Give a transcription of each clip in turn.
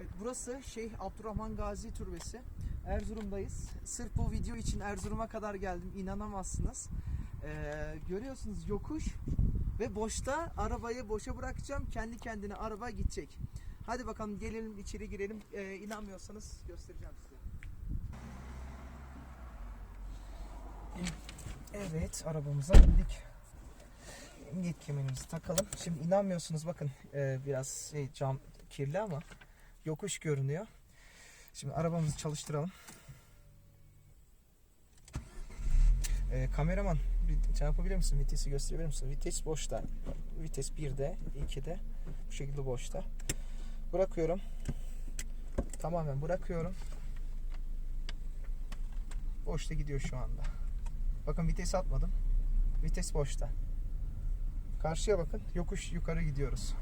Evet, burası Şeyh Abdurrahman Gazi Türbesi. Erzurum'dayız. Sırf bu video için Erzurum'a kadar geldim. İnanamazsınız. Ee, görüyorsunuz yokuş ve boşta arabayı boşa bırakacağım. Kendi kendine araba gidecek. Hadi bakalım gelelim içeri girelim. Ee, inanmıyorsanız göstereceğim size. Evet arabamıza bindik. Emniyet kemerimizi takalım. Şimdi inanmıyorsunuz bakın e, biraz şey, cam kirli ama yokuş görünüyor. Şimdi arabamızı çalıştıralım. E, kameraman bir şey yapabilir misin? Vitesi gösterebilir misin? Vites boşta. Vites 1'de, 2'de. Bu şekilde boşta. Bırakıyorum. Tamamen bırakıyorum. Boşta gidiyor şu anda. Bakın vites atmadım. Vites boşta. Karşıya bakın. Yokuş yukarı gidiyoruz.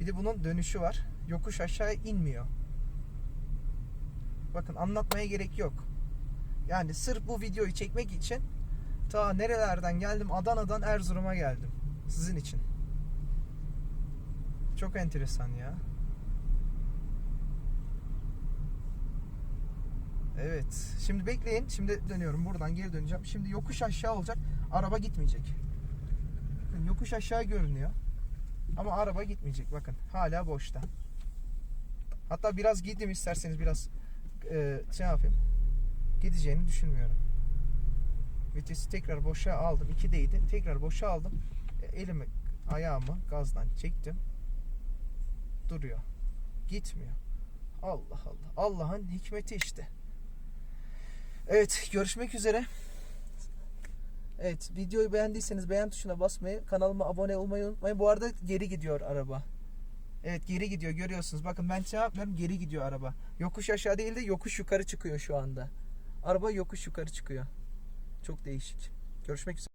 Bir de bunun dönüşü var. Yokuş aşağı inmiyor. Bakın anlatmaya gerek yok. Yani sırf bu videoyu çekmek için ta nerelerden geldim? Adana'dan Erzurum'a geldim. Sizin için. Çok enteresan ya. Evet. Şimdi bekleyin. Şimdi dönüyorum. Buradan geri döneceğim. Şimdi yokuş aşağı olacak. Araba gitmeyecek. Bakın yokuş aşağı görünüyor. Ama araba gitmeyecek. Bakın hala boşta. Hatta biraz gideyim isterseniz biraz e, şey yapayım. Gideceğini düşünmüyorum. Vitesi tekrar boşa aldım. 2'deydi. Tekrar boşa aldım. E, elimi ayağımı gazdan çektim. Duruyor. Gitmiyor. Allah Allah. Allah'ın hikmeti işte. Evet görüşmek üzere. Evet videoyu beğendiyseniz beğen tuşuna basmayı, kanalıma abone olmayı unutmayın. Bu arada geri gidiyor araba. Evet geri gidiyor görüyorsunuz. Bakın ben şey yapmıyorum geri gidiyor araba. Yokuş aşağı değil de yokuş yukarı çıkıyor şu anda. Araba yokuş yukarı çıkıyor. Çok değişik. Görüşmek üzere.